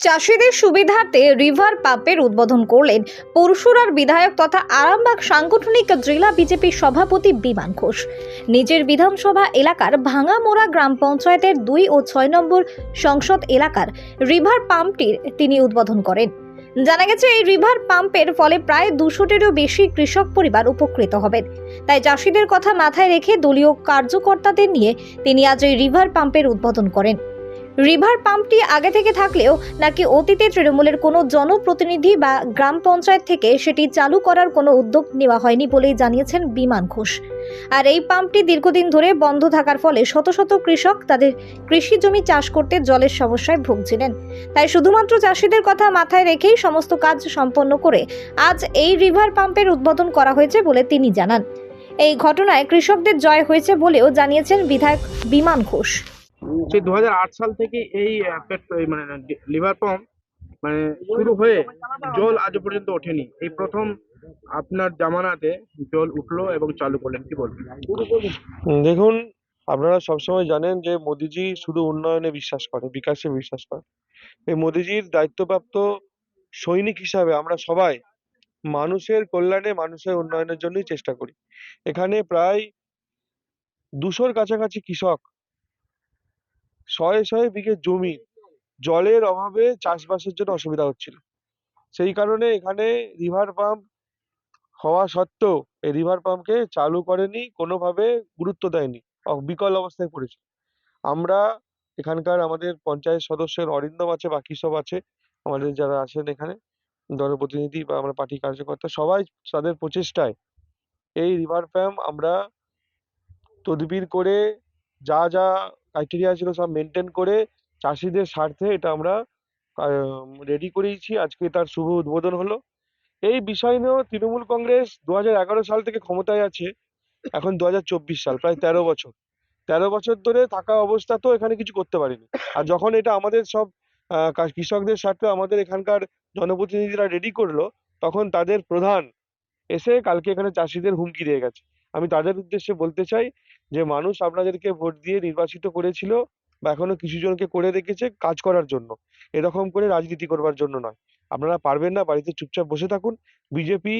চাষিদের সুবিধার্থে রিভার পাম্পের উদ্বোধন করলেন পরশুরার বিধায়ক তথা আরামবাগ সাংগঠনিক জেলা বিজেপির সভাপতি বিমান ঘোষ। নিজের বিধানসভা এলাকার ভাঙামোড়া গ্রাম পঞ্চায়েতের দুই ও ছয় নম্বর সংসদ এলাকার রিভার পাম্পটির তিনি উদ্বোধন করেন। জানা গেছে, এই রিভার পাম্পের ফলে প্রায় দুশোটিরও বেশি কৃষক পরিবার উপকৃত হবেন তাই চাষিদের কথা মাথায় রেখে দলীয় কার্যকর্তাদের নিয়ে তিনি আজ এই রিভার পাম্পের উদ্বোধন করেন। রিভার পাম্পটি আগে থেকে থাকলেও নাকি অতীতে তৃণমূলের কোনো জনপ্রতিনিধি বা গ্রাম পঞ্চায়েত থেকে সেটি চালু করার কোনো উদ্যোগ নেওয়া হয়নি বলেই জানিয়েছেন বিমান ঘোষ। আর এই পাম্পটি দীর্ঘদিন ধরে বন্ধ থাকার ফলে শত শত কৃষক তাদের কৃষি জমি চাষ করতে জলের সমস্যায় ভুগছিলেন। তাই শুধুমাত্র চাষিদের কথা মাথায় রেখেই সমস্ত কাজ সম্পন্ন করে আজ এই রিভার পাম্পের উদ্বোধন করা হয়েছে বলে তিনি জানান। এই ঘটনায় কৃষকদের জয় হয়েছে বলেও জানিয়েছেন বিধায়ক বিমান ঘোষ। সেই দু সাল থেকে এই মানে লিভার পাম্প মানে শুরু হয়ে জল আজ পর্যন্ত ওঠেনি। এই প্রথম আপনার জামানাতে জল উঠল এবং চালু করলেন, কি বলবেন? দেখুন, আপনারা সবসময় জানেন যে মোদিজি শুধু উন্নয়নে বিশ্বাস করে, বিকাশে বিশ্বাস করে। এই মোদিজির দায়িত্বপ্রাপ্ত সৈনিক হিসাবে আমরা সবাই মানুষের কল্যাণে, মানুষের উন্নয়নের জন্যই চেষ্টা করি। এখানে প্রায় দুশোর কাছাকাছি কৃষক শয়ে শয়ে বিঘে জমি, জলের অভাবে চাষবাসের জন্য অসুবিধা হচ্ছিল। সেই কারণে এখানে রিভার পাম্প হওয়া সত্ত্বেও এই রিভার পাম্পকে চালু করেনি, কোনোভাবে গুরুত্ব দেয়নি বিকল অবস্থায় পড়েছে। আমরা এখানকার আমাদের পঞ্চায়েত সদস্যের অরিন্দম আছে, বাকি সব আছে, আমাদের যারা আছেন এখানে, জনপ্রতিনিধি বা আমরা পার্টি কার্যকর্তা, সবাই তাদের প্রচেষ্টায় এই রিভার পাম্প আমরা তদবির করে যা যা ক্রাইটেরিয়া ছিল সব মেনটেন করে চাষিদের স্বার্থে এটা আমরা রেডি করেইছি। আজকে তার শুভ উদ্বোধন হলো। এই বিষয় নিয়েও তৃণমূল কংগ্রেস দু সাল থেকে ক্ষমতায় আছে। এখন দু সাল, প্রায় তেরো বছর। তেরো বছর ধরে থাকা অবস্থা তো এখানে কিছু করতে পারিনি। আর যখন এটা আমাদের সব কৃষকদের স্বার্থে আমাদের এখানকার জনপ্রতিনিধিরা রেডি করল, তখন তাদের প্রধান এসে কালকে এখানে চাষিদের হুমকি দিয়ে গেছে। আমি তাদের উদ্দেশ্যে বলতে চাই যে মানুষ আপনাদেরকে ভোট দিয়ে নির্বাচিত করেছিল বা এখনও কিছু জনকে করে রেখেছে কাজ করার জন্য। এরকম করে রাজনীতি করবার জন্য নয়। আপনারা পারবেন না বাড়িতে চুপচাপ বসে থাকুন। বিজেপি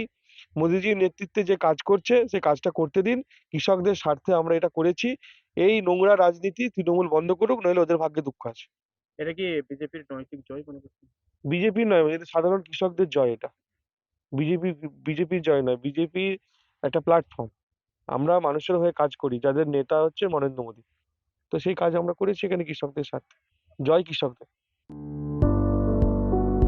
মোদিজির নেতৃত্বে যে কাজ করছে সে কাজটা করতে দিন। কৃষকদের স্বার্থে আমরা এটা করেছি। এই নোংরা রাজনীতি তৃণমূল বন্ধ করুক নইলে ওদের ভাগ্যে দুঃখ আছে। এটা কি বিজেপির নৈতিক জয় মনে করছেন বিজেপি নয় এটা সাধারণ কৃষকদের জয় এটা। বিজেপি বিজেপির জয় নয়। বিজেপি একটা প্ল্যাটফর্ম আমরা মানুষের হয়ে কাজ করি, যাদের নেতা হচ্ছে নরেন্দ্র মোদী। তো সেই কাজ আমরা করেছি এখানে কৃষকদের সাথে জয় কৃষকদের।